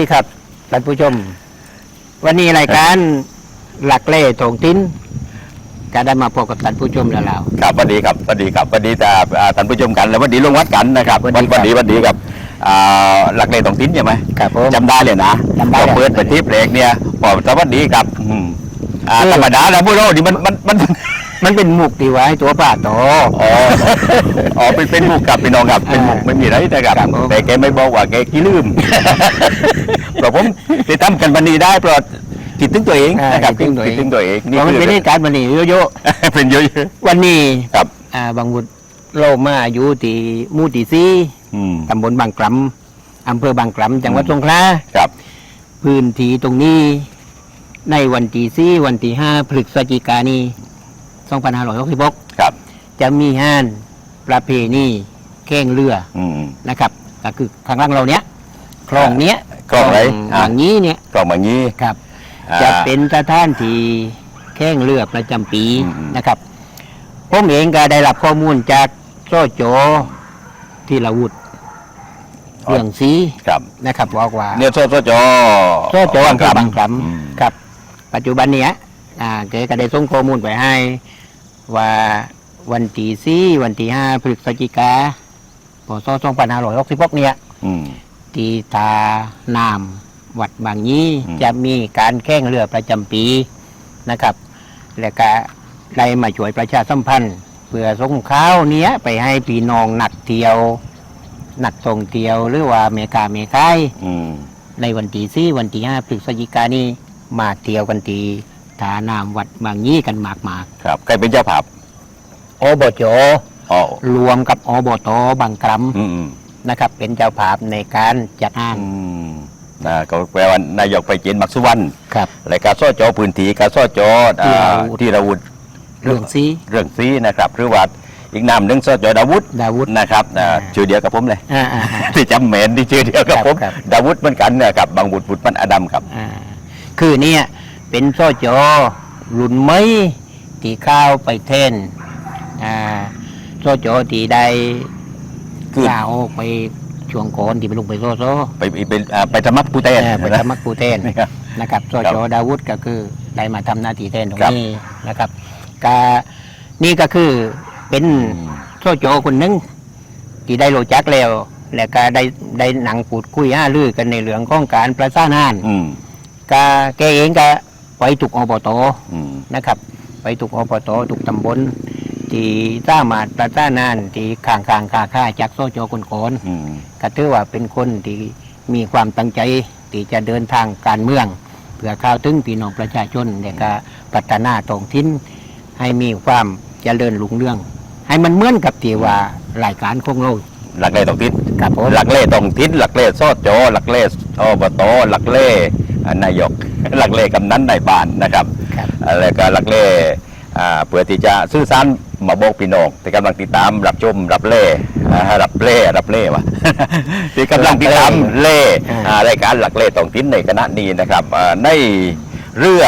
วัสดีครับท่านผู้ชม วันนี้รายการหลักเล่ทงทิ้นก็ได้มาพบกับท่านผู้ชมแล้วเรา ครับสวัสดีครับสวัสดีครับสวัสดีแต่อ่าท่านผู้ชมกันแล้วสวัสดีลุงวัดกันนะครับสวัวัสนดีครับ วันดีวันดีครับอ่าหลักเลขตองทิ้นใช่ไหมครับผม จำได้เลยนะจำได้ พอเปิดไปที่เพลงเนี่ยพอสวัสดีครับอืมอ่าคือธรรมดาแล้วพวกเรานี่มันมันมัน มันเป็นมุกที่ไว้ตัวป้าโต อ๋อ อ๋อ เป็นเป็นหมุกกับพี่น้องครับ เป็นหมุกอ่าไม่มีอะไรนะครับ ครับผม แต่แกไม่บอกว่าแกขี้ลืมเพราะผมติดตามกันวันนี้ได้เพราะคิดถึงตัวเองนะครับคิดถึงตัวเอง คิดถึงตัวเองเพราะมันเป็นเหตุการณ์วันนี้เยอะเป็นเยอะๆวันนี้ๆครับ อ่าบางวุฒโลมาอยู่ที่หมู่ที่ซีอืม ตำบลบางกลำอำเภอบางกลำจังหวัดอืม สงขลาครับ พื้นที่ตรงนี้ ในวันที่ซีวันที่ห้าพฤศจิกายน 2566 ครับจะมีห้านประเพณีแข่งเรืออืม นะครับก็คือข้างล่างเราเนี้ยคลองเนี้ยคลองอะไรหลังนี้เนี่ยกล่องแบบนี้ครับ อ่า จะเป็นสถานที่แข่งเรือประจำปีอืม นะครับผมเองก็ได้รับข้อมูลจากโซโจที่ละวุฒเรื่องสีครับนะครับบอกว่า เนี่ยโซโซจอโซโจอำเภอบางกลอืมำครับ ปัจจุบันเนี้ยอ่าแกก็ได้ส่งข้อมูลไปให้ ว่าวันที่สี่วันที่ห้าพฤศจิกาพศ2566เนี่ยอืม ตีตานามวัดบางยี่อืม จะมีการแข่งเรือประจำปีนะครับ แล้วก็ได้มาช่วยประชาสัมพันธ์เพื่อส่งข้าวเนี้ยไปให้พี่น้องนักเที่ยว นักท่องเที่ยวหรือว่าเมกาเมคาย อืม ในวันที่สี่วันที่ห้าพฤศจิกายนนี้มาเที่ยวกันที ทานามวัดบางยี่กันมากมากครับใครเป็นเจ้าภาพๆอบจอ๋อรวมกับอบตบางกรอืมอืมำนะครับ เป็นเจ้าภาพในการจัดงาน อืมนะก็แปลว่านายกไปเจนมักสุวรรณครับ รายการโซจอพื้นที่การโซจออ่าที่ที่เราราวุธเรื่องซีเรื่องซีนะครับหรือว่าอีกนามหนึ่งโซจอดาวุธดาวุธนะครับอ่าอ่าชื่อเดียวกับผมเลยอ่าอ่าอ่าที่จำเหมนที่ชื่อเดียวกับครับผมครับ ดาวุธเหมือนกันนะครับบางบุตรบุตรมันอดัมครับ อ่าคือเนี่ย เป็นโซจอรุ่นไม่ที่เข้าวไปเทนอ่าโซจอที่ได้คือลาออกไปช่วงก่อนที่ไปลงไปโซโซไปไปไปอ่าไปสมัครผู้แทนเออไปสมัครผู้เทน นะครับ นะครับโซจอดาวุธก็คือได้มาทำหน้าที่แทนตรงครับนี้นะครับกานี่ก็คือเป็นโซจอคนหนึงที่ได้โลจักแล้ว แล้วก็ได้ได้หนังพูดคุยห้าลือกันในเรื่องของการประสานงานอืม กาแกเองก็ ไปถูกอบตอืมนะครับ ไปถูกอบตถูกตำบลที่สามารถประสานงานที่ข้างๆคาค่าจากโซจอคนโคนอืมก็ถือว่าเป็นคนที่มีความตั้งใจที่จะเดินทางการเมือง เพื่อเข้าวถึงพี่น้องประชาชนและก็พัฒนาท้องถิ่นให้มีความเจริญรุ่งเรือง ให้มันเหมือนกับที่ว่ารายการของเรา หลักเล่ตองทิศครับผมหลักเล่ตองทิศหลักเล่โซจอหลักเล่อบตหลักเล่อ่านายกหลักเล่กำนันในบ้านนะครับครับอะไรก็หลักเล่อ่าเพื่อที่จะสื่อสารมาบอกพี่น้องที่กำลังติดตามรับชมรับเล่อ่ารับเล่รับเล่วะที่กำลังติดตามเล่อ่ารายการหลักเล่ตองทิศในคณะนี้นะครับอ่าในเรือ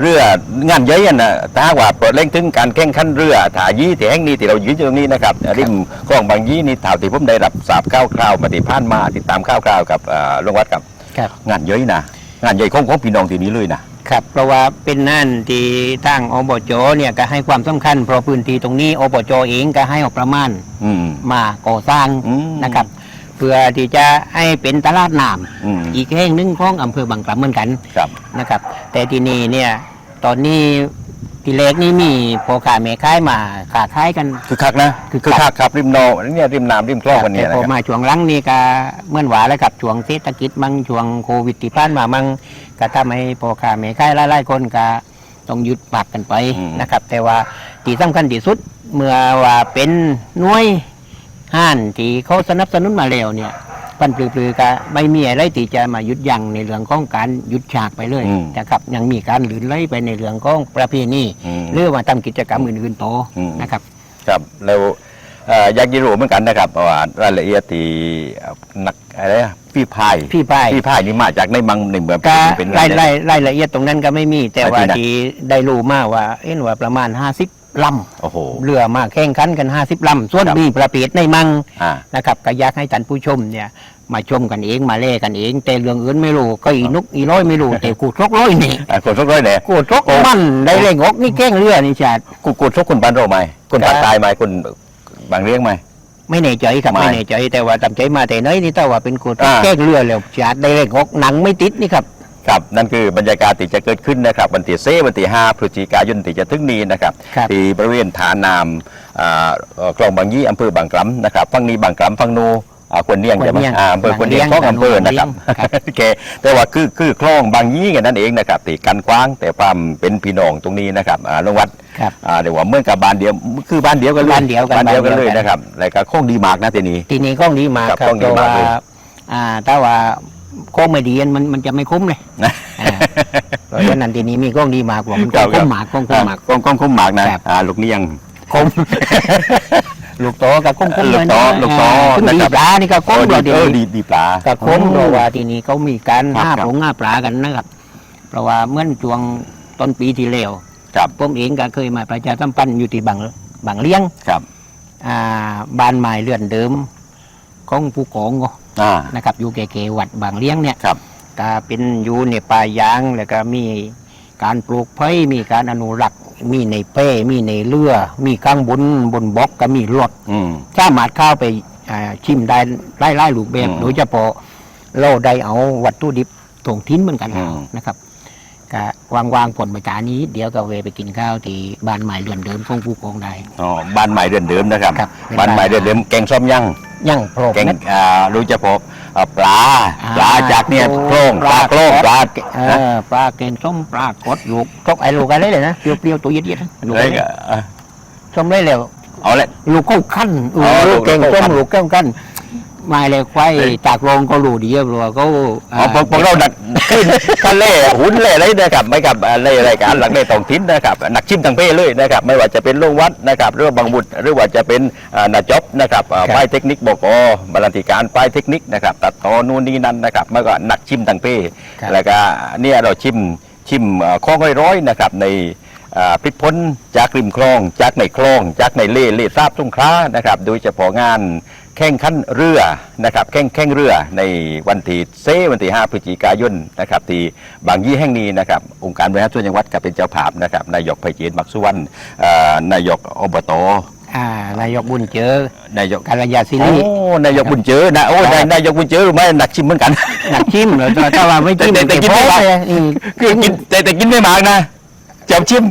เรืองานเยอะนะถ้าหากว่าเปิดเล่งถึงการแข่งขันเรือถายี่ที่แห่งนี้ที่เรายืนอยู่ตรงนี้นะครับริมคลองบางยี่นี่ถาวที่ผมได้รับทราบข่าวๆมาติผ่านมาติดตามข่าวๆกับอ่าลุงวัดครับครับงานเยอะนะงานใหญ่ของของพี่น้องที่นี้เลยนะครับเพราะว่าเป็นนั่นที่ทางอบจเนี่ยก็ให้ความสำคัญเพราะพื้นที่ตรงนี้อบจเองก็ให้ออกประมาณอืมมาก่อสร้างอืมนะครับเพื่อที่จะให้เป็นตลาดน้อืมำอีกแห่งหนึ่งของอำเภอบางกลำเหมือนกันครับนะครับ แต่ที่นี่เนี่ย ตอนนี้ทีเล็กนี่มีโปรขาเมค้ายมาขาขายกัน คือคักนะคือคัคือกคักครับริมโนเนี่ยริมน้ำริมคลองวันนี้แต่นะพอครับมาช่วงหลังนี่ก็เหมื่อนหวาแล้วครับช่วงเศรษฐกิจมั่งช่วงโควิดที่ผ่านมามั่งก็ทำให้โปรขาเมค้ายหลายๆคนก็ต้องหยุดปรับกันไปนะครับ แต่ว่าที่สำคัญที่สุดเมื่อว่าเป็นหน่วยห้านที่เขาสนับสนุนมาแล้วเนี่ย ปันปลือๆก็ไม่มีอะไรที่จะมาหยุดยั้งในเรื่องของการหยุดฉากไปเลยนะครับยังมีการหลืนไหลไปในเรื่องของประเพณีอืมหรือว่าทำกิจกรรมอื่นๆโตออืมนะครับ ครับแล้วเอ่ออยากจะรู้เหมือนกันนะครับว่ารายละเอียดที่นักอะไรนะพี่พายพี่พาย พี่พายนี่มาจากในเมังในเมืองก็เป็นรายไงรายรายละเอียดตรงนั้นก็ไม่มี แต่ว่าไม่มีนะที่ได้รู้มาว่าเอ็นว่าประมาณ 50 ลโอ้โหำเรือมาแข่งขันกัน 50ลำส่วนครับ มีประเภทในมังอ่า นะครับก็อยากให้ท่านผู้ชมเนี่ย มาชมกันเองมาเล่กันเอง แต่เรื่องอื่นไม่รู้ก็อีนุกอีร้อยไม่รู้ แต่กูทกร้อยนี่อ่าคนทุกร้อยเนี่ยกูทกมันได้เร่งอกนี่แกล้งเรือนี่ชาติกูกูทุกคนบ้านเราไหมคนภาคครับใต้ไหมคนบางเรื่องไหม ไม่แน่ใจครับไม่ ไม่แน่ใจแต่ว่าตำใจมาแต่น้อยนี่ถ้าว่าเป็นกูทกอ่า แกล้งเรือแล้วชาติได้เร่งอกหนังไม่ติดนี่ครับ ครับนั่นคือบรรยากาศที่จะเกิดขึ้นนะครับวันที่เซวันที่5พฤศจิกายนที่จะถึงนี้นะครับครับ ที่บริเวณฐานน้ำอ่าเอ่อคลองบางยี่อำเภอบางกล่ำนะครับฝั่งนี้บางกล่ำฝั่งนูอ่าควนเนียงใช่ไหมควนเนียงอ่าอำเภอควนเนียงบางของเนียงอำเภอนะครับครับ โอเคแต่ว่าคือคือคลองบางยี่กันนั่นเองนะครับที่กันกว้างแต่ความเป็นพี่น้องตรงนี้นะครับอ่าลงวัด ครับ อ่าเดี๋ยวว่าเมื่อกับบ้านเดียวคือบ้านเดียวกันเลยบ้านเดียวกันบ้านเดียวกันเลยบ้านเดียวกัน นะครับแล้วก็โค้งดีมากนะทีนี้ ทีนี้กล้องดีมากครับครับกล้องดีเพราะมาว่ากเลย อ่าถ้าว่า โค้งไม่ดีมันมันจะไม่คุ้มเลยนะอ่าเพราะฉะนั้นทีนี้มีกล้องดีมากกว่ามันกล้องคุ้มหมากกล้องคุ้มหมากกล้องกล้องคุ้มหมากนะครับอ่าลูกเนียงคมลูกโตกับคมคมลูกโตลูกโตขึ้นนะดีครับปลานี่ก็คมเอเราอดีดีเออดีดีปลากับคมเพราะว่าทีนี้เขามีการครับห้าครับผงห้าปลากันนะครับ เพราะว่าเมื่อช่วงต้นปีที่แล้วครับผมเองก็เคยมาประชาสัมพันธ์อยู่ที่บางบางเลี้ยงครับ อ่าบ้านใหม่เลื่อนเดิมของผู้กองก็ อ่า นะครับอยู่แก่ๆวัดบางเลี้ยงเนี่ยครับ ก็เป็นอยู่ในป่ายางแล้วก็มีการปลูกไผ่มีการอนุรักษ์ มีในเป้ มีในเรือ มีข้างบนบนบล็อกก็มีรถ อืม สามารถเข้าไปอ่าชิมได้ไล่ไล่ลูกแบบอืมโดยเฉพาะเราได้เอาวัตถุดิบถ่วงทิ้นเหมือนกันอืม นะครับก็วางวางๆผลมาจานี้ เดี๋ยวก็เวไปกินข้าวที่บ้านใหม่เรือนเดิมของผู้กองได้ อ๋อบ้านใหม่เดือนเดิมนะครับครับ บ้านใหม่เดือนเดิมแกงส้มยั่ง ยั่งโปรกแกงนะ อ่ารู้จะพบอ่าปลาอ่าปลาจากเนี่ยโอ้โครงปลาโครงปลาเออปลาเก่งส้มปลากดลูกทกไอ้ลูกอะไรเลยนะเปรี้ยวๆตัวเย็ดๆนะลูกอะไรอะไรก็อะส้มเลยแล้วเอาละ ลูกเข้าขั้นอ๋อลูกเก่งลูกเข้าส้มขั้นลูกเข้าขั้น ไม่เลยควายเฮ้ยจากโรงก็รู้ดีเรียบร้อยเขาอ๋อพวกพวกเราดัดขึ้นกันเล่หุ่นเล่อะไรนะครับไม่กับอ่าเล่รายการหลักเล่ตองทิ้นนะครับนักชิมทั้งเพศเลยนะครับไม่ว่าจะเป็นโรงวัดนะครับหรือว่าบางบุตรหรือว่าจะเป็นอ่านาจบนะครับอ่าป้ายเทคนิคบกบรรณาธิการป้ายเทคนิคนะครับตัดต่อนู่นนี่นั่นนะครับไม่ก็นักชิมทั้งเพศครับแล้วก็เนี่ยเราชิมชิมเอ่อข้องร้อยๆนะครับในอ่าพลิกพ้นจากริมคลองจากในคลองจากในเล่เล่ทราบสงขลานะครับ โดยเฉพาะงาน แข่งขันเรือนะครับแข่งแข่งเรือในวันที่เซวันที่5พฤศจิกายนนะครับที่บางยี่แห่งนี้นะครับองค์การบริหารส่วนจังหวัดก็เป็นเจ้าภาพนะครับนายกไพเจียนมักสุวรรณเอ่อนายกอบตอ่านายกบุญเจอนายกกาลยาศิโอ้รินายกบุญเจอนะโอ้นายนายกบุญเจอรู้ไหมหนักชิมเหมือนกันหนักชิมเหรอแต่ถ้าว่าไม่ชิมแต่แต่กินไม่เก็บได้ไว้อืมคือกินแต่แต่กินไม่มากนะเจับชิม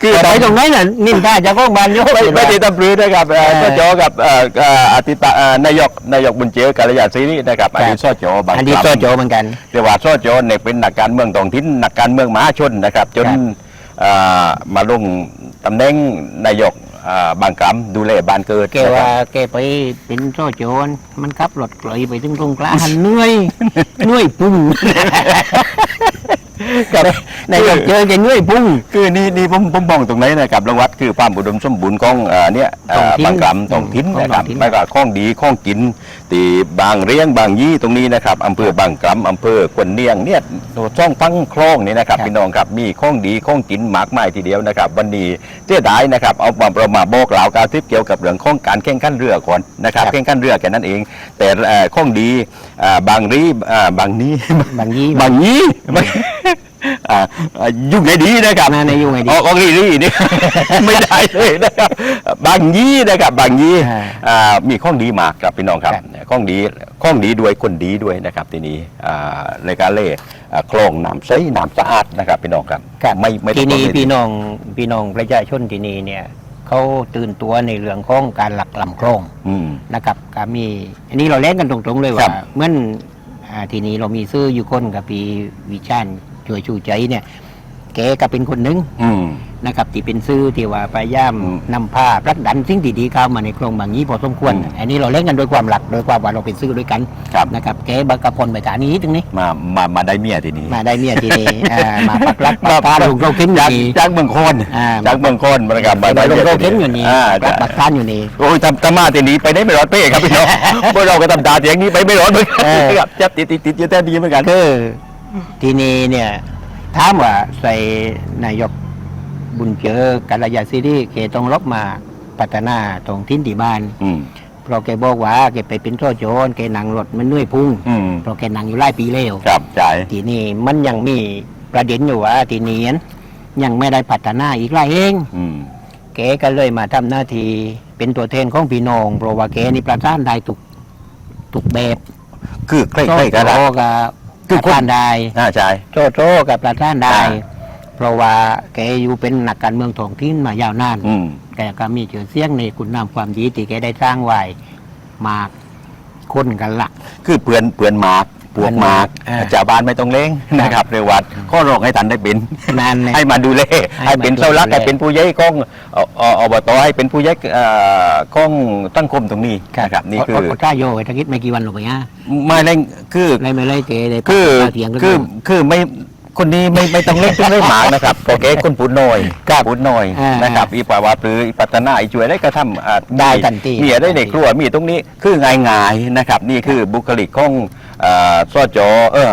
คือแต่ตไปอนตรงไหนน่ะนิ่มท่าจะก้องบานโยกไม่ไม่ได้ตำปรือนะครับเอ่อเออก็จอกับเอ่อเอ่ออธิตาเอ่อนายกนายกบุญเจอกาลยาศรีนะครับอันนี้ครับซอจอบางอันนี้คโซรั้งโจเหมือนกัน เรียกว่าซอจอเนี่ยเป็นนักการเมืองท้องถิ่นนักการเมืองมหาชนนะครับ จนครับเอ่อมาลงตำแหน่งนายกเอ่อบางกำดูแลบ้านเกิดแกว่าแกไปเป็นโซโจรมันขับรถไกลไปถึงตรงกลาง เหนื่อยเหนื่อยปุ้ง กับนายกเจอแกเหนื่อยปุ้งคือนี่นี่ผมผมมองตรงไหนนะครับรางวัดคือความอุดมสมบูรณ์ของเอ่อเนี่ยเอ่อท้องถิ่นบางกำท้องถิ่นของนะครับท้องถิ่นไม่ก็ข้องดีข้องกิน ตีบางเรียงบางยี่ตรงนี้นะครับอำเภอบางกำอำเภอควนเนียงเนี่ยช่องตั้งคลองนี่นะครับครับพี่น้องครับมีข้องดีข้องกินมากมายทีเดียวนะครับ วันนี้เจ๊ได้นะครับเอามาประมาบอกกล่าวกาวทิพย์เกี่ยวกับเรื่องข้องการแข่งขันเรือก่อนนะครับแข่งขันเรือแค่นั้นเอง แต่เอ่อข้องดีอ่าบางรีอ่าบางนี้บางยี่บางยี่ อ่าอ่ายุ่งไหนดีนะครับมาในยุ่งไหนดี ออกออกรีรีนี่ ไม่ได้เลยนะครับ บางยี่นะครับบางยี่อ่าอ่ามีข้องดีมากครับพี่น้องครับครับ ข้องดีข้องดีด้วยคนดีด้วยนะครับทีนี้อ่าในการเล่อ่าคลองน้ำใสน้ำสะอาดนะครับพี่น้องครับครับไม่ไม่ต้องที่นี่เลยพี่น้องพี่น้องประชาชนที่นี่เนี่ยเขาตื่นตัวในเรื่องของการหลักลำโครงอืม นะครับก็มีอันนี้เราเล่นกันตรงๆเลยครัว่าบ เหมื่อนอ่าทีนี้เรามีซื้ออยู่คนกับปีวิชาญ ช่วยชูใจเนี่ย แกก็เป็นคนหนึงอืม นะครับที่เป็นซื้อที่ว่าพยายามอืมนำผ้าพรักดันสิ่งดีๆเข้ามาในโครงบางนี้พอสมควร อืม อันนี้เราเล่นกันโดยความหลักโดยความว่าเราเป็นซื้อด้วยกันครับนะครับแกบักกะพลไปฐานนี้ตรงนี้ มามามาได้เมียทีนี้มาได้เมียทีนี้อ่ามาปักรักปักทานลูกเราขึ้นอจากยู่นี่จากเมืองโคนอ่าจากเมืองโคนนะครับมามาได้ได้ลูกเมียเราทีขึ้นอยู่นี่อ่าปักปักทานอยู่นี่ โอ้ยทำทำมาทีนี้ไปได้ไม่รอดเป้ครับพี่น้อง พวกเราก็ทำตาเสียงนี้ไปไม่รอดเหมือนกันเออ ครับจับติดติดติดอยู่แต่ดีเหมือนกัน คือ ทีนี้เนี่ยถามว่าใส่นายกบุญเจอกัลยาซิรีแกต้องลบมาพัฒนาตรงทิ้นที่บ้านอืม เพราะแกบอกว่าแกไปเป็นโซ่โจรแกนั่งรถมันเหนื่อยพุ่งอืม เพราะแกนั่งอยู่หลายปีแล้ว ครับใจาย ทีนี้มันยังมีประเด็นอยู่ว่าทีนี้ยังไม่ได้พัฒนาอีกหลายเอง อืมแกก็เลยมาทำหน้าที่เป็นตัวแทนของพี่น้องเพราะว่าแกนี่ประทานได้ทุกทุกแบบคือใกโซ่ล้ๆกันโจละกับคือประ คนทานได้น่าใจายโจโจกับประธานได้อ่าเพราะว่าแกอยู่เป็นนักการเมืองท้องถิ่นมายาวนานอืมแกก็มีชื่อเสียงในคุณนามความดีที่แกได้สร้างไว้มากคนกันละคือเปือนเปือนหมาก ปวกหมากอ่าจาบานไม่ต้องเล้งนะครับเรวัดข้อรองให้ทันได้เป็น นั่นเลยให้มาดูแลให้ให้เป็นมาดูแลเสาหลักให้เป็นผู้ใหญ่ของเอ่อเอ่ออบตให้เป็นผู้ใหญ่เอ่อของตั้งคมตรงนี้นะครับนี่คืออก้าโยตะกี้ไม่กี่วันหรอกไปฮะไม่เล่งคือเลยไม่เลยเจเลยคือเถียงกันคือยู่คือไม่คนนี้ไม่ไม่ต้องเล่นต้องเล่นหมากนะครับเพราะแกคนพูดน้อยพูดน้อยอ่านนะครับอีปาวาปรืออีปัตนาอีช่วยได้กระทำอ่าได้ทันทีมีอะไรในครัวมีตรงนี้คือง่ายๆนะครับ นี่คือบุคลิกของ อ่าสจเออ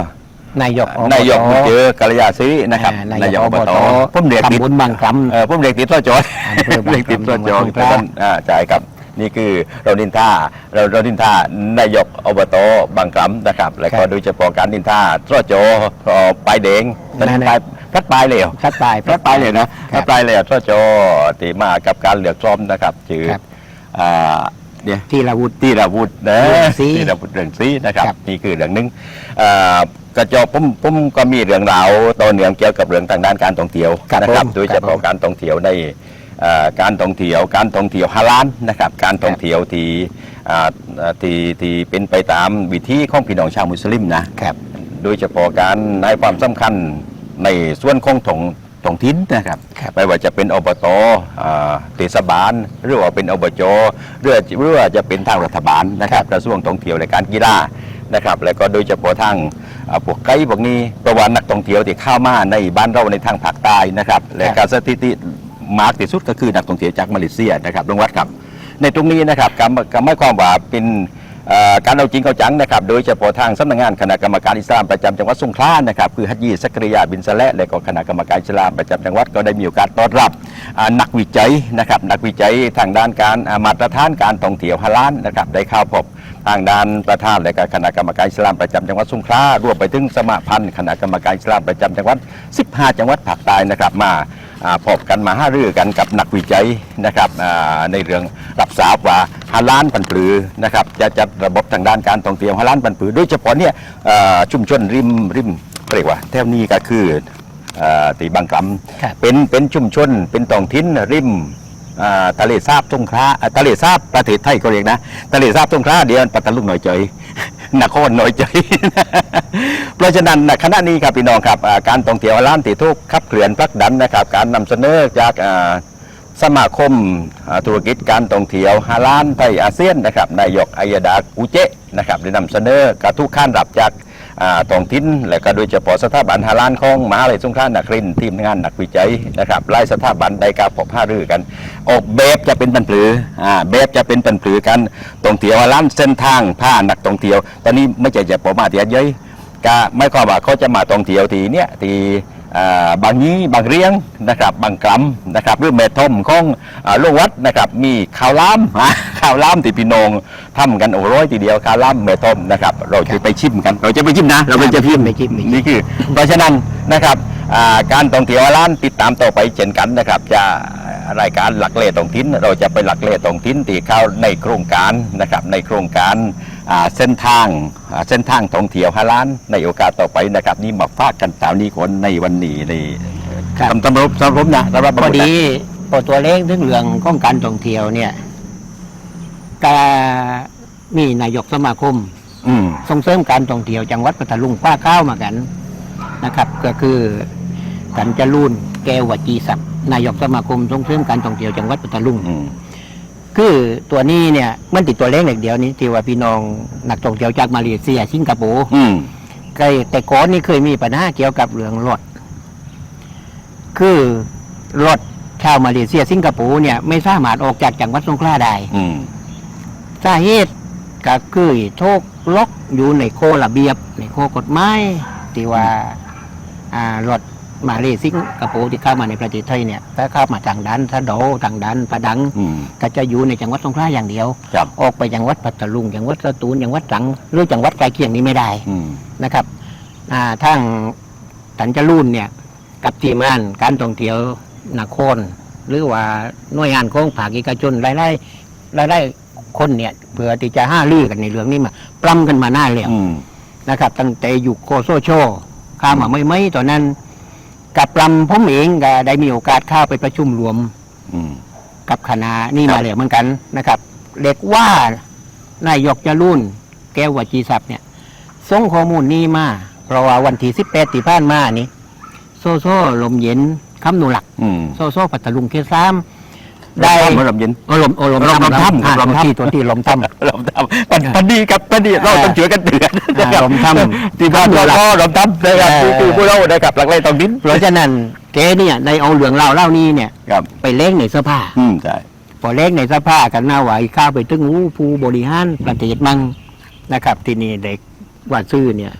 นายกอบต นายกบุญเจอกัลยาศรีนะครับอ่านายกอบตผมเรียกติดตำบลบางคำเออผมเรียกติดสจอำเภอบางเรียกติดสจจังหวัดสงขลาอ่าใช่ครับนี่คือเราดินท่าเราเราดินท่านายกอบตบางคำนะครับ แล้วก็โดยเฉพาะการดินท่าสจเอ่อปลายแดงตอนนี้ปลายพลัดปลายเลยเหรอพัดปลายพลัดปลายเลยนะพลัดปลายเลยอะสจตีมากับการเลือกซ่อมนะครับชื่อครับอ่า เนี่ยที่ละวุฒิที่ระวุฒินะเรื่องสีที่ระวุฒิเรื่องสีนะครับครับ นี่คือเรื่องหนึงอ่ากระจอกผมผมก็มีเรื่องราวต่อเนื่องเกี่ยวกับเรื่องทางด้านการท่องเที่ยวครับนะครับผมโดยเฉครับผพาะมการท่องเที่ยวในอ่าการท่องเที่ยวการท่องเที่ยวฮาลานนะครับ การท่องเที่ยวที่อ่าอ่าที่ที่เป็นไปตามวิธีของพี่น้องชาวมุสลิมนะ ครับ โดยเฉพาะการให้ความสำคัญในส่วนของท้อง ท้องถิ่นนะครับครับไม่ว่าจะเป็นอบตอ่าเทศบาล หรือว่าเป็นอบจหรือหรือว่าจะเป็นทางรัฐบาลนะครับกระทรวงท่องเที่ยวและการกีฬานะครับ แล้วก็โดยเฉพาะทางอ่าพวกไกด์พวกนี้ประวัตินักท่องเที่ยวที่เข้ามาในบ้านเราในทางภาคใต้นะครับและการสถิติมากที่สุดก็คือนักท่องเที่ยวจากมาเลเซียนะครับลุงวัดครับ ในตรงนี้นะครับการการไม่ความว่าเป็นเอ่อ การเอาจริงเอาจังนะครับ โดยเฉพาะทางสำนักงานคณะกรรมการอิสลามประจำจังหวัดสงขลานะครับคือฮัจยีสักริยาบินสะและและก็คณะกรรมการอิสลามประจำจังหวัดก็ได้มีโอกาสต้อนรับนักวิจัยนะครับนักวิจัยทางด้านการมาตรฐานการท่องเที่ยวฮาลาลนะครับได้เข้าพบทางด้านประธานและก็คณะกรรมการอิสลามประจำจังหวัดสงขลารวมไปถึงสมาพันธ์คณะกรรมการอิสลามประจำจังหวัด 15 จังหวัดภาคใต้นะครับมา พบกันมาห้ารือกันกับนักวิจัยนะครับอ่าในเรื่องรับทราบว่าฮาล้านปันปือนะครับจะจัดระบบทางด้านการท่องเที่ยวฮาล้านปันปือโดยเฉพาะเนี่ยอ่าชุมชนริมริมเรียกว่าแถวนี้ก็คืออ่าตีบางกลครับำเป็นเป็นชุมชนเป็นท้องถิ่นริมอ่าทะเลสาบสงขลาอ่าทะเลสาบประเทศไทยก็เรียกนะทะเลสาบสงขลาเดียวปัตตาลุงหน่อยเจย นครน้อยใจ เพราะฉะนั้นนะคณะนี้ครับพี่น้องครับการท่องเที่ยวล้านติทุกขับเคลื่อนผลักดันนะครับ การนำเสนอจากสมาคมธุรกิจการท่องเที่ยวฮาลานไทยอาเซียนนะครับนายกอัยดาอูเจนะครับได้นำเสนอกระทุกขั้นรับจาก ท้องถิ่นและก็โดยเฉพาะสถาบันฮาลานของมหาลัยสงขลานครินทร์ทีมงานนักวิจัยนะครับไล่สถาบันได้กาพบห้ารือกัน ออกแบบจะเป็นปันผืออ่าแบบจะเป็นปันผือกันตรงเที่ยวล้านเส้นทางผ้านักท่องเที่ยว ตอนนี้ไม่ใช่จะประมาทเดียเย้ยก็ไม่ความว่าเขาจะมาท่องเที่ยวทีเนี้ยที บางนี้บางเรียงนะครับบางกลำนะครับหรือแม่ทมของอ่าโลกวัดนะครับมีข้าวล้ามอ่าข้าวล้ามที่พี่น้องทำกันโอ้ร้อยทีเดียวข้าวล้ามแม่ทมนะครับเราจะไปชิมกัน เราจะไปชิมนะ เราไปจะพิมไปชิมไปชิมนี่คือ เพราะฉะนั้นนะครับอ่าการท่องเที่ยวล้านติดตามต่อไปเช่นกันนะครับ จะรายการหลักเล่ตรงทิ้น เราจะไปหลักเล่ตรงทิ้นที่เข้าในโครงการนะครับในโครงการอ่า เส้นทางอ่าเส้นทางท่องเที่ยวฮาล้านในโอกาสต่อไปนะครับ นี่มาฟากกันสาวนี้คนในวันนี้ในครับสำหรับสำหรับผมนะสำหรับพอดีพอตัวเลขถึงเรื่องของการท่องเที่ยวเนี่ยก็มีนายกสมาคม อืมส่งเสริมการท่องเที่ยวจังหวัดพัทลุงคว้าข้าวมากันนะครับ ก็คือกันจรูนแก้ววจีศักดิ์นายกสมาคมส่งเสริมการท่องเที่ยวจังหวัดพัทลุง อืม คือตัวนี้เนี่ยมันติดตัวเลขเดียวนี้ที่ว่าพี่น้องนักท่องเที่ยวจากมาเลเซียสิงคโปร์อืมเคยแต่ก่อนนี่เคยมีปัญหาเกี่ยวกับเรื่องรถคือรถชาวมาเลเซียสิงคโปร์เนี่ยไม่สามารถออกจากจังหวัดสงขลาได้อืมสาเหตุก็คือโทษล็อกอยู่ในโคระเบียบ ในโคกฎหมายที่ว่าอ่ารถ มาเลสิงคโปร์ที่เข้ามาในประเทศไทยเนี่ยถ้าเข้ามาทางด้านทะโดทางด้านปะดังอืมก็จะอยู่ในจังหวัดสงขลาอย่างเดียวครับออกไปจังหวัดปัตตาลุงจังหวัดสตูลจังหวัดตรังหรือจังหวัดใกล้เคียงนี้ไม่ได้อืมนะครับอ่าทางสันจรูนเนี่ยกับทีมงานการท่องเที่ยวนครหรือว่าหน่วยงานของภาคเอกชนรายได้รายได้คนเนี่ยเพื่อที่จะห้าลือกันในเรื่องนี้มาปล้ำกันมาหน้าแล้วอืมนะครับ ตั้งแต่อยู่โคโซโชข้ามาไม่ไม่ตอนนั้น กับปล้ำผมเองก็ได้มีโอกาสเข้าไปประชุมรวมอืม กับคณะนี่ครับ มาแล้วเหมือนกันนะครับ เด็กว่านายกจะรุ่น แก้ววจีศัพท์เนี่ยส่งข้อมูลนี้มาเพราะว่าวันที่สิบแปดที่ผ่านมานี่โซโซ่ลมเย็นคำหนูหลัก อืม โซโซ่ปัตตาลุงเคสาม ได้ได้เมื่อลมเย็นโอลมโอลมลมทำถ้ำอ่าลลมมถ้ำที่ตัวที่ลมถ้ำลมทำปันปันดีครับปันดีเราต้องช่วยกันเตือนอ่าลมถ้ำที่บ้านเราก็ลมทำนะครับเออคือพวกเรานะครับหลักเลยตรงนี้เพราะฉะนั้นแกเนี่ยในเอาเหลืองเล่าเล่านี้เนี่ยครับไปเล่งในเสื้อผ้าอืมใช่พอเล่งในเสื้อผ้ากันหน้าไหวข้าวไปตึงหูผู้บริหารประเทศมั่งนะครับ ที่นี่เด็กว่าซื่อเนี่ย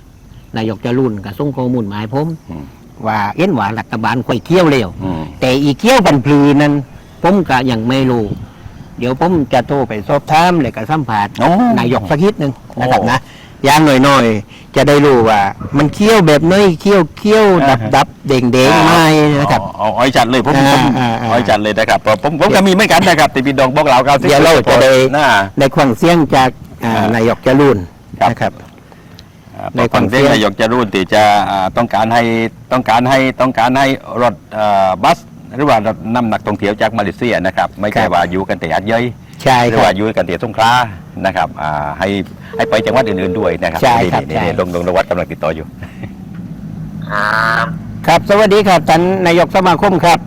นายกจะรุ่นกับส่งข้อมูลมาให้ผมอืมว่าเอ็นว่ารัฐบาลค่อยเคี้ยวเร็วอืมแต่อีเคี้ยวบันพลือนั้น ผมก็ยังไม่รู้ เดี๋ยวผมจะโทรไปสอบถามเลยกับสัมภาษณ์โอ้ นายกสักนิดหนึ่งนะครับโอ้นะอย่างหน่อยๆ จะได้รู้ว่า มันเคี้ยวแบบไหน้อยเคี้ยวเคี้ยวดับดับเด้งเด้งๆไหมนะครับ เอาเอาให้จัดเลยผมอ่าผมอ่าอ่าเอาให้จัดเลยนะครับผมผมผมก็มีเหมือนกันนะครับที่พี่ดองบอกเราเก้าสิบเดี๋ยวเราจะได้หน้าในความเสี่ยงจากอ่าอ่านนายกจรูนครับ นะครับ อ่าในในความมคาวเสี่เสี่ยยงงนายกจะรุ่นที่จะอ่าต้องการให้ต้องการให้ต้องการให้รถเอ่อบัส หรือว่ารถนำนักท่องเที่ยวจากมาเลเซียนะครับ ไม่ใช่ว่าอยู่กันแต่ยัดเย้ยใช่หครือรัว่าบอยู่กันแต่สงขลานะครับอ่าให้ให้ไปจังหวัดอื่นๆด้วยนะครับใช่ครับนี่ใช่ นี่ลงลงนวัดกำลังติดต่ออยู่ ครับครับ สวัสดีครับท่านนายกสมาคมครับ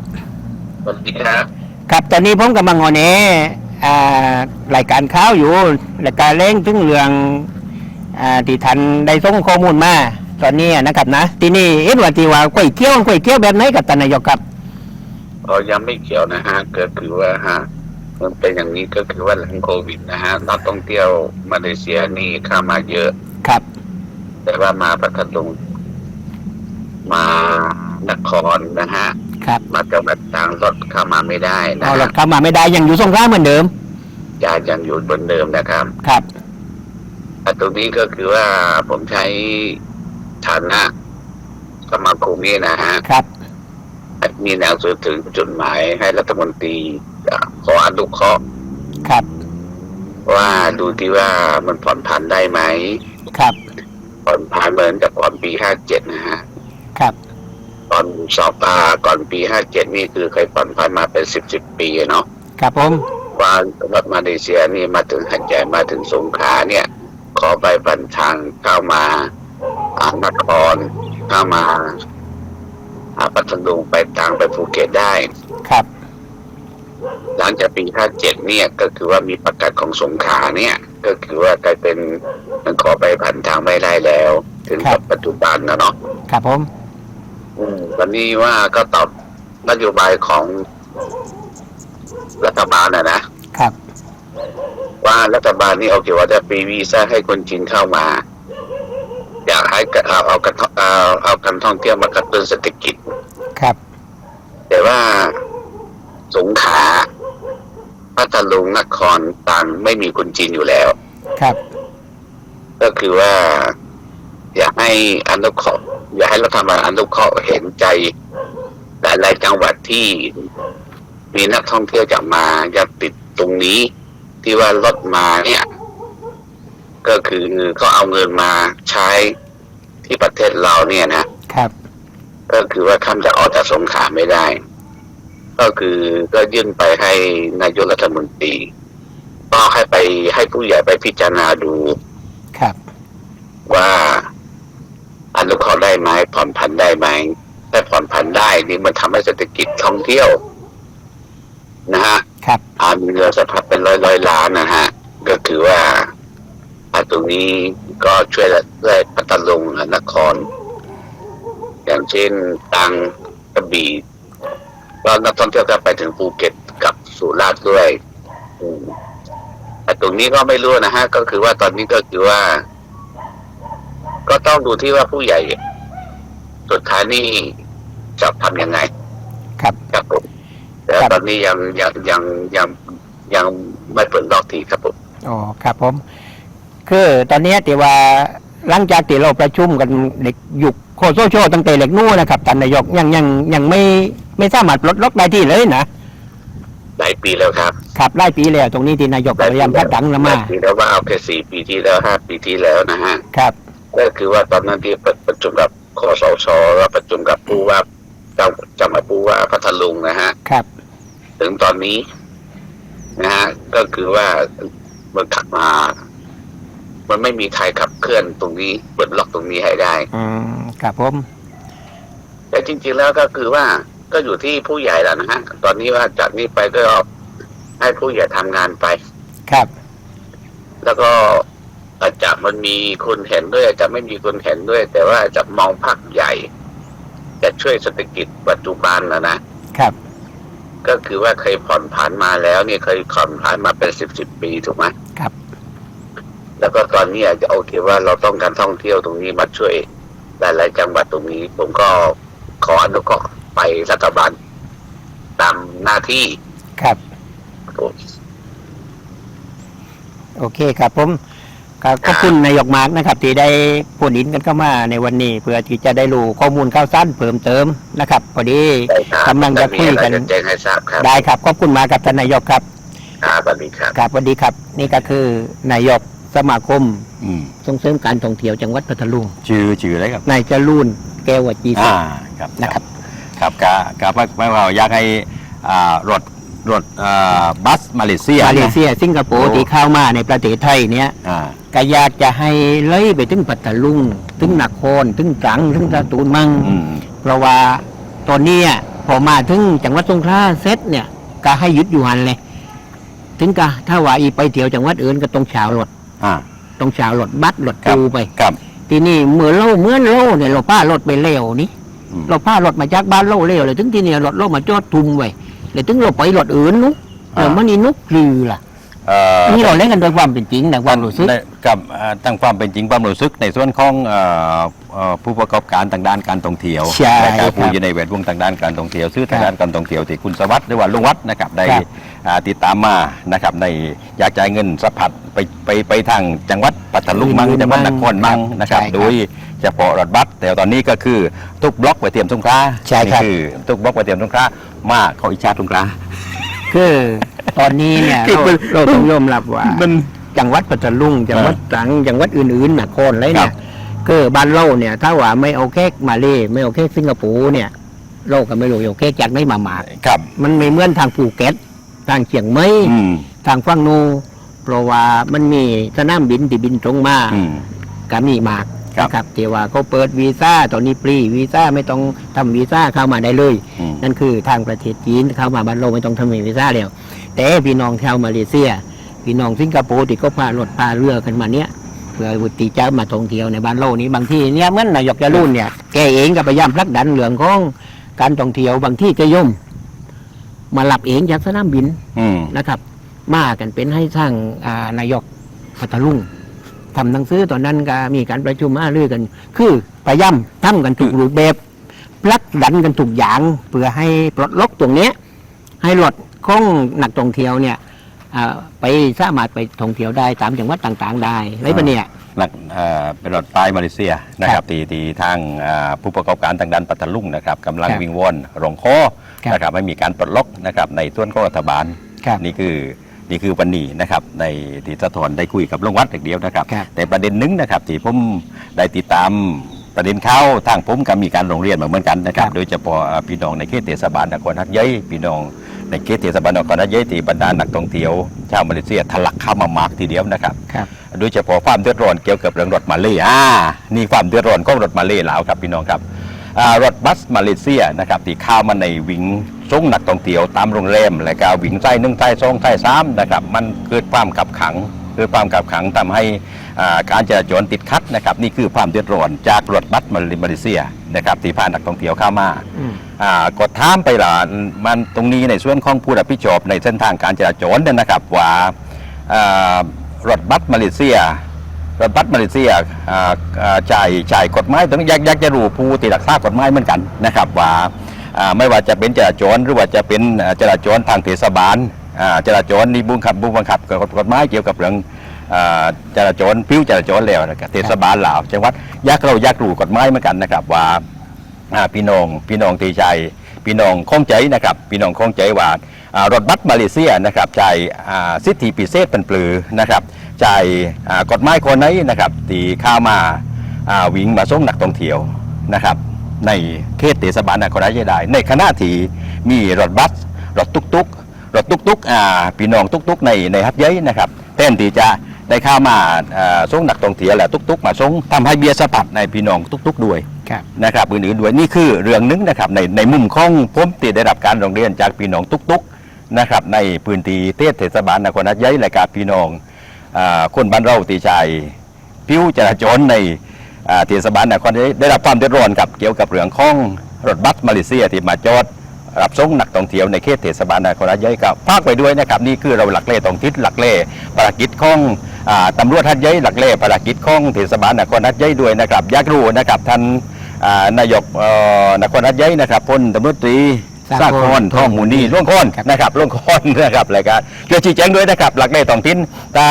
สวัสดีครับ ครับตอนนี้ผมกำลังงอเนอ่ารายการข่าวอยู่รายการเล้งถึงเรื่องอ่าที่ท่านได้ส่งข้อมูลมา ตอนนี้นะครับนะ ที่นี่เอ็ดว่าที่ว่าก๋วยเกี้ยวก๋วยเกี้ยวแบบไหนกับท่านนายกครับ เออยังไม่เกี่ยวนะฮะก็คือว่าฮะมันเป็นอย่างนี้ก็คือว่าหลังโควิดนะฮะนักท่องเที่ยวมาเลเซียนี่เข้ามาเยอะครับ แต่ว่ามาพัทลุงมานครนะฮะครับมาจังหวัดต่างรถเข้ามาไม่ได้นะเอาละฮะเข้ามาไม่ได้ยังอยู่สงขลาเหมือนเดิมยายังอยู่บนเดิมนะครับครับแต่ตรงนี้ก็คือว่าผมใช้ฐานะสมาคมนี่นะฮะครับ มีแนวสืบถึงจุดหมายให้รัฐมนตรีอะขออนุเคราะห์ครับ ว่าดูที่ว่ามันผ่อนผันได้ไหมครับ ผ่อนผันเหมือนกับก่อนปีห้าเจ็ดนะฮะครับตอนสอบตาก่อนปีห้าเจ็ดนี่คือเคยผ่อนผันมาเป็นสิบสิบปีเนาะครับผมว่ารถมาเลเซียนี่มาถึงหัดใหญ่มาถึงสงขลาเนี่ย ขอไปบันทางเข้ามาอ่านครเข้ามาอา ปัตตานีไปทางไปภูเก็ตได้ ครับ หลังจากปี57เนี่ยก็คือว่ามีประกาศของสงขลาเนี่ย ก็คือว่ากลายเป็นมันขอไปผ่านทางไม่ได้แล้ว ถึงกับปัจจุบันนะเนาะครับผมอืมวันนี้ว่าก็ตอบนโยบายของรัฐบาลนะนะครับ ว่ารัฐบาลนี่โอเคว่าจะฟรีวีซ่าให้คนจีนเข้ามา อยากให้กระเอาเอาการเอาเอาการท่องเที่ยวมากระตุ้นเศรษฐกิจ ครับ แต่ว่าสงขลาพัทลุงนครต่างไม่มีคนจีนอยู่แล้ว ครับ ก็คือว่า อยากให้อนุเคราะห์อยากให้รัฐบาลอนุเคราะห์เห็นใจหลายๆจังหวัดที่มีนักท่องเที่ยวจากมาอยากติดตรงนี้ ที่ว่ารถมาเนี่ย ก็คือเขาเอาเงินมาใช้ ที่ประเทศเราเนี่ยนะครับ ก็คือว่าข้ามจะออกจากสงขลาไม่ได้ ก็คือก็ยื่นไปให้นายกรัฐมนตรีก็ให้ไปให้ผู้ใหญ่ไปพิจารณาดู ครับ ว่าอนุเคราะห์ได้ไหมผ่อนผันได้ไหมถ้าผ่อนผันได้นี่มันทำให้เศรษฐกิจท่องเที่ยว นะฮะครับอามีเงินสะพัดเป็นร้อยร้อยๆล้านนะฮะก็คือว่าถ้า ตรงนี้ก็ช่วยเลยพัทลุงและนคร อย่างเช่นตรังกระบี่ก็นักท่องเที่ยวก็ไปถึงภูเก็ตกับสุราษฎร์ด้วยอืมแต่ตรงนี้ก็ไม่รู้นะฮะ ก็คือว่าตอนนี้ก็คือว่า ก็ต้องดูที่ว่าผู้ใหญ่สุดท้ายนี่จะทำยังไง ครับครับผมแต่ครับตอนนี้ยังยังยังยังยังไม่เปิดล็อกทีครับผมอ๋อครับผม คือตอนเนี้ยที่ว่าหลังจากที่เราประชุมกันเด็กยุคโคโซโชตั้งแต่เล็กนู่นนะครับท่านนายกยังยังยังไม่ไม่สามารถปลดล็อกได้ที่เลยนะหลายปีแล้วครับครับไล่ปีแล้วตรงนี้ที่นายกพยายามพัดดังละหมาลายปีแล้วว่าเอาแค่สี่ปีที่แล้วห้าปีที่แล้วนะฮะครับ ก็คือว่าตอนนั้นที่ประชุมกับคอสชแล้วประชุมกับผู้ว่าจังจังหวัดผู้ว่าพัทลุงนะฮะครับ ถึงตอนนี้นะฮะก็คือว่ามันขับมา มันไม่มีใครขับเคลื่อนตรงนี้เปิดล็อกตรงนี้ให้ได้ อืมครับผมแต่จริง ๆ แล้วก็คือว่าก็อยู่ที่ผู้ใหญ่แล้วนะฮะตอนนี้ว่าจากนี้ไปก็ให้ผู้ใหญ่ทำงานไป ครับ แล้วก็อาจจะมันมีคนเห็นด้วยอาจจะไม่มีคนเห็นด้วย แต่ว่าจะมองภาพใหญ่ จะช่วยเศรษฐกิจปัจจุบันนะนะครับ ก็คือว่าเคยผ่อนผันมาแล้วเนี่ยเคยผ่อนผันมาเป็นสิบสิบปีถูกไหมครับ แล้วก็ตอนนี้อาจจะโอเคว่าเราต้องการท่องเที่ยวตรงนี้มาช่วยหลาย ๆ จังหวัดตรงนี้ ผมก็ขออนุเคราะห์ไปรัฐบาลตามหน้าที่ครับผมโอเคครับผมก็ขอบคุณนายกมาร์กนะครับ ที่ได้พูดอินกันเข้ามาในวันนี้ เพื่อที่จะได้รู้ข้อมูลข่าวสารเพิ่มเติมนะครับพอดีได้ครับกำลังจะคุยกันถ้ามีอะไรจะแจ้งให้ทราบครับได้ครับขอบคุณมากครับท่านนายกครับครับสวัสดีครับครับสวัสดีครับ นี่ก็คือนายก สมาคมอืมส่งเสริมการท่องเที่ยวจังหวัดพัทลุงชื่อชื่ออะไรครับนายจรูนแก้ววจีสอ่าครับนะครับ ครับกะกะไม่ไม่ว่าอยากให้อ่ารถรถอ่าบัสมาเลเซียมาเลนะเซียสิงคโปร์โอ้ที่เข้ามาในประเทศไทยเนี้ย อ่า ก็อยากจะให้เลยไปถึงปัตตาลุง ถึงนคร ถึงตรัง ถึงสตูลมั่ง อืม เพราะว่าตอนเนี้ยพอมาถึงจังหวัดสงขลาเสร็จเนี่ย ก็ให้หยุดอยู่หันเลย ถึงก็ถ้าว่าอีไปเที่ยวจังหวัดอื่นก็ต้องเช้ารถ อ่าต้องเช้ารถบัสรถครับตูไป ครับ ทีนี้เมื่อเล่าเมื่อเล่าเนี่ยเราป้ารถไปเร็วนี่อืม เราพารถมาจากบ้านเล่าเร็วเลยถึงที่เนี่ยรถเรามาจอดทุมไว้เลยถึงเราไปรถอื่นนุกเออมันนี่นุกคือล่ะ เอ่อนี่เราเล่นกันโดยความเป็นจริงนะความรู้สึก ใน กับอ่าตั้งความเป็นจริงความรู้สึกในส่วนของเอ่อเอ่อผู้ประกอบการทางด้านการท่องเที่ยวใช่และการผู้ครับอยู่ในแวดวงทางด้านการท่องเที่ยวซื้อทางครับด้านการท่องเที่ยวที่คุณสวัสดิ์หรือว่าลุงวัดนะครับได้ครับอ่าติดตามมานะครับในอยากจ่ายเงินสะพัดไปไปไปทางจังหวัดปัตตาลุงมั่งอื่นๆจังหวัดนครมั่งครับนะครับใช่ครับโดยเฉพาะรถบัสแต่ตอนนี้ก็คือทุกบล็อกไปเตรียมสงขลาใช่ครับนี่คือทุกบล็อกไปเตรียมสงขลามาเขาอิจฉาสงขลาคือตอนนี้เนี่ยคือเรามันเราต้องยอมรับว่า มันจังหวัดปัตตาลุงจังหวัดตรังจังหวัดอื่นๆนครอะไรเนี่ครัยบคือบ้านเราเนี่ย ถ้าว่าไม่เอาแค่มาเลไม่เอาแค่สิงคโปร์เนี่ยเราก็ไม่รู้เอาแค่จากไม่มาหมากครับมันไม่เหมือนทางภูเก็ตทางเชียงใหม่อืมทางฝั่งนูนเพราะว่ามันมีสนามบินที่บินตรงมาอืมก็มีมากครับนะครับที่ว่าเขาเปิดวีซ่าตอนนี้ฟรีวีซ่าไม่ต้องทำวีซ่าเข้ามาได้เลยอืมนั่นคือทางประเทศจีนเข้ามาบ้านเราไม่ต้องทำวีซ่าแล้วแต่พี่น้องชาวมาเลเซีย พี่น้องสิงคโปร์ที่ก็พารถพาเรือกันมาเนี้ยเพื่อวุติจะมาท่องเที่ยวในบ้านเรานี้บางที่เนี่ยเหมื่อนนายกจะรุ่นเนี่ยแกเองก็พยายามผลักดันเรื่องของการท่องเที่ยวบางที่จะย่อมมาหลับเองจากสนามบินอืมนะครับ มากันเป็นให้ทางอ่านายกพัทลุงทำหนังสือตอนนั้นก็มีการประชุมมาเรื่อกัน คือพยายามทำกันถูกรูปแบบผลักดันกันถูกอย่าง เพื่อให้ปลดล็อกตรงเนี้ยให้รถของนักท่องเที่ยวเนี่ย อ่าไปสามารถไปท่องเที่ยวได้ตามจังหวัดต่างๆ ได้ไรปะเนี่ย นักเอ่อเป็นรถไฟมาเลเซียนะครับตีตีทางอ่าผู้ประกอบการทางด้านปัตตาลุงนะครับกำลังครับวิงวอนรองคอครับนะครับไม่มีการปลดล็อกนะครับในส่วนของรัฐบาลครับนี่คือนี่คือวันนี้นะครับในที่สะทอนได้คุยกับลุงวัดอย่างเดียวนะครับ ครับแต่ประเด็นหนึงนะครับที่ผมได้ติดตามประเด็นข่าวทางผมก็มีการโรงเรียนมาเหมือนกันนะครับครับ โดยเฉพาะอ่าพี่น้องในเขตเทศบาลนครหัดใหญ่พี่น้อง ในเขตเทศบาลนครหัดใหญ่ที่บรรดานักท่องเที่ยวชาวมาเลเซียทะลักเข้ามามากทีเดียวนะครับครับโดยเฉพาะความเดือดร้อนเกี่ยวกับเรื่องรถมาเลยอ่านี่ความเดือดร้อนของรถมาเลยแล้วครับพี่น้องครับอ่ารถบัสมาเลเซียนะครับที่เข้ามาในวิงส่งนักท่องเที่ยวตามโรงแรมและก็วิงไส้หนึ่งไส้สองไส้สามนะครับมันเกิดความขับขังเกิดความขับขังทำให้อ่า การจราจรติดขัดนะครับนี่คือความเดือดร้อนจากรถบัสมาเลเซียนะครับที่พานักท่องเที่ยวเข้ามาอืมอ่ากดท่ามไปละมันตรงนี้ในส่วนของผู้รับผิดชอบในเส้นทางการจราจรเนี่ยนะครับว่าอ่ารถบัสมาเลเซียรถบัสมาเลเซียอ่าอ่าจ่ายจ่ายกฎหมายตรงนี้อยากอยากจะรู้ผู้ติดรักษากฎหมายเหมือนกันนะครับว่าอ่าไม่ว่าจะเป็นจราจรหรือว่าจะเป็นอ่าจราจรทางเทศบาลอ่าจราจรนี่บุญขับบุญบังคับกฎกฎหมายเกี่ยวกับเรื่อง อ่าจราจรพิ้วจราจรแล้วนะครับเทศบาลลาวจังหวัดอยากเราอยากรู้กฎหมายเหมือนกันนะครับว่าอ่าพี่น้องพี่น้องตีใจพี่น้องข้องใจนะครับพี่น้องข้องใจว่าอ่ารถบัสมาเลเซียนะครับจ่ายอ่าสิทธิพิเศษเป็นปลือนะครับจ่ายอ่ากฎหมายคนไหนนะครับตีข้ามาอ่าวิ่งมาส่งนักท่องเที่ยวนะครับในเขตเทศบาลนครราชสีมาในขณะที่มีรถบัสรถตุกตุกรถตุกตุกอ่าพี่น้องตุกตุกในในฮับเย้ยนะครับแทนที่จะ ได้เข้ามาอ่าส่งนักท่องเที่ยวและตุกตุกมาส่งทำให้เบียร์สะพัดในพี่น้องตุกตุกด้วยครับนะครับอื่นๆด้วยนี่คือเรื่องหนึงนะครับในในมุมของผมที่ได้รับการร้องเรียนจากพี่น้องตุกตุกนะครับในพื้นที่เทศเทศบาลนครราชสีมาและกับพี่น้องอ่าคนบ้านเราตีใจผิวจราจรในอ่าเทศบาลนครได้ได้รับความเดือดร้อนกับเกี่ยวกับเรื่องของรถบัสมาเลเซียที่มาจอด รับส่งนักท่องเที่ยวในเขตเทศบาลนครราชสีมากับภาคไปด้วยนะครับนี่คือเราหลักเล่ตรงทิศหลักเล่ภารกิจของตำรวจทัดยัยหลักเล่ภารกิจของเทศบาลนครราชสีมาด้วยนะครับอยากรู้นะครับท่านนายกนครราชสีมานะครับพลตำรวจตรีสร้างคนท่องมูลนีล่วงคนนะครับล่วงคนนะครับรายการเกี่ยวชี้แจงด้วยนะครับ หลักเล่ตองทิ้นตา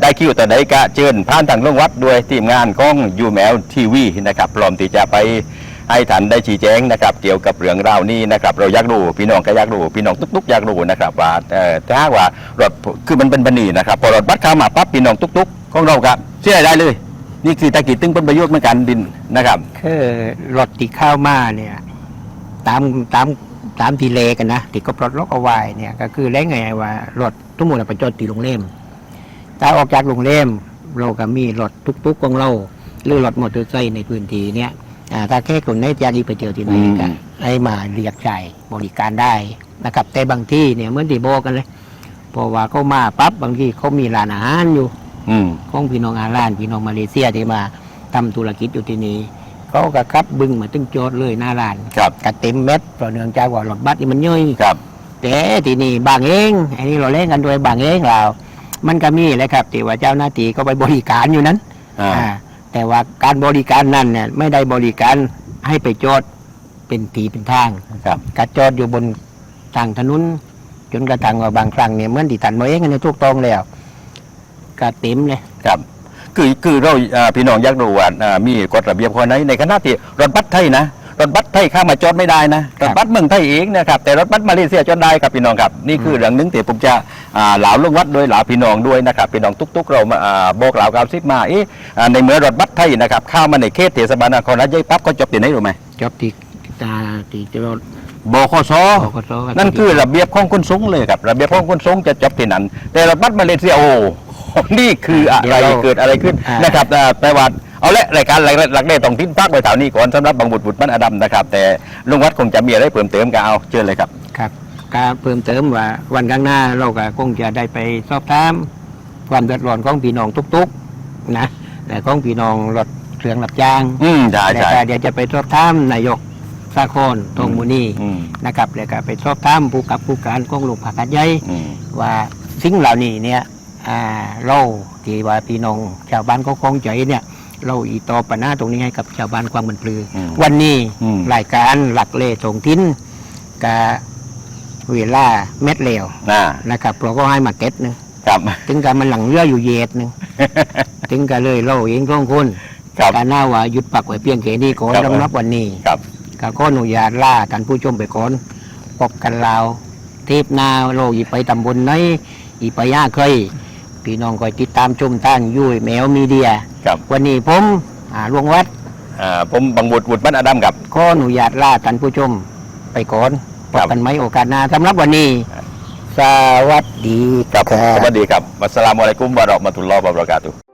ได้คิวแต่ใดกะเชิญผ่านทางล่วงวัดด้วยทีมงานของยูแมวทีวีนะครับพร้อมที่จะไป ให้ท่านได้ชี้แจงนะครับเกี่ยวกับเรื่องราวนี้นะครับเราอยากรู้พี่น้องก็อยากรู้พี่น้องทุกๆอยากรู้นะครับว่าเอ่อถ้าว่ารถคือมันเป็นบันนีนะครับพอรถบัสเข้ามาปั๊บพี่น้องทุกๆของเราครับเสียได้เลย นี่คือตะกี้ตึงเป็นประโยชน์เหมือนกันดินนะครับ คือรถที่เข้ามาเนี่ย ตามตามตามทีเลกันนะที่ก็ปลดล็อกเอาไว้เนี่ย ก็คือแล้วไงว่ารถทุกหมดไปจอดตีโรงแรมถ้าออกจากโรงแรมเราก็มีรถตุกๆของเราหรือรถมอเตอร์ไซค์ในพื้นที่เนี่ย อ่าถ้าแค่คนไหนอยากไปเจอที่ไหนกันอืมให้มาเรียกจ่ายบริการได้นะครับ แต่บางที่เนี่ยเหมือนที่บอกกันเลยเพราะว่าเขามาปั๊บบางทีเขามีร้านอาหารอยู่ อืม ของพี่น้องอาหรานพี่น้องมาเลเซียที่มาทำธุรกิจอยู่ที่นี่เขาก็ขับบึงมาตึงโจทย์เลยหน้าร้านครับกระเต็มเม็ดเพราะเนื่องจากว่ารถบัสนี่มันย่อย ครับ แต่ที่นี่บางเองอันนี้เราเล่นกันโดยบางเองเรา มันก็มีแหละครับที่ว่าเจ้าหน้าที่ก็ไปบริการอยู่นั้นอ่า อ่า แต่ว่าการบริการนั้นเนี่ยไม่ได้บริการให้ไปจอดเป็นทีเป็นทางครับกระจอดอยู่บนทางถนนจนกระทั่งว่าบางครั้งเนี่ยเหมือนที่ตันมาเองอันนี้ถูกต้องแล้วกระเต็มเลยครับ คือคือเราอ่าพี่น้องอยากรู้ว่าอ่ามีกฎระเบียบข้อไหนในขณะที่รถบัสไทยนะ รถบัสไทยเข้ามาจอดไม่ได้นะครัรบถบัสเมืองไทยเองนะครับแต่รถบัสมาเลเซียจอดได้ครับพี่น้องครับนี่คือเรื่องหนึงที่ผมจะอ่าเหลาลงวัดโดยเหลาพี่น้องด้วยนะครับพี่น้องทุก ๆ เรามาอ่าบอกเหลากาวซิบมาเอ๊ะอ่าในเมื่อรถบัสไทยนะครับเข้ามาในเขตเทศบาลนครราชสีมาปั๊บก็จบที่ไหนรู้ไหมจอบที่ตาที่จะรถบคสบกสนั่นคือระเบียบของคนสงฆ์เลยครับระเบียบของคนสงฆ์จะจบที่นั้นแต่รถบัสมาเลเซียโอ้ นี่คืออะไรเกิดอะไรขึ้นนะครับอ่าแต่ว่า เอาละรายการหลักหลักเล่ต้องทิ้นพักไปแถวนี้ก่อนสำหรับบางบุตรบุตรบ้านอดัมนะครับ แต่ลุงวัดคงจะมีอะไรเพิ่มเติมก็เอาเชิญเลยครับครับการเพิ่มเติมว่าวันข้างหน้าเราก็คงจะได้ไปสอบถามความเดือดร้อนของพี่น้องทุกๆนะแต่ของพี่น้องรถเครื่องรับจ้างอืมใช่แล้วใช่ ก็เดี๋ยวจะไปสอบถามนายกสาครทองมูนีอืม นะครับแล้วก็ไปสอบถามผู้กับผู้การของโรงผักกัดใหญ่ อืม ว่าสิ่งเหล่านี้เนี่ยอ่าเราที่ว่าพี่น้องชาวบ้านเขาคงใจเนี่ย เราอีต่อปัญหาตรงนี้ให้กับชาวบ้านความบันปลืออมวันนี้อืม รายการหลักเล่ส่งทิ้นกับเวลาเม็ดเหลวน่านะครับเราก็ให้มาเก็ตหนึงครับถึงกับมันหลังเรืออยู่เย็ดหนึ่งถึงกันเลยเราเองท้องคนครับ การหน้าว่าหยุดปักไว้เพียงแค่นี้ก่อนครับต้องนับวันนี้ ครับ ก็ขออนุญาตล่าท่านผู้ชมไปก่อนพบกันลาวเทปหนาโลกอีไปตำบลไหนอีไปย่าเคย พี่น้องคอยติดตามชมตั้งยุ้ยแมวมีเดียครับ วันนี้ผมอ่าหลวงวัดอ่าผมบางบุตรบุตรบ้านอดัมครับ ขออนุญาตล่าท่านผู้ชมไปก่อนพครับบกันไหมโอกาสหน้าสำหรับวันนี้ สวัสดีครับ สวัสดีครับวัสสลามุอะลัยกุมวะเราะมะตุลลอฮ์วะบะเราะกาตุฮ์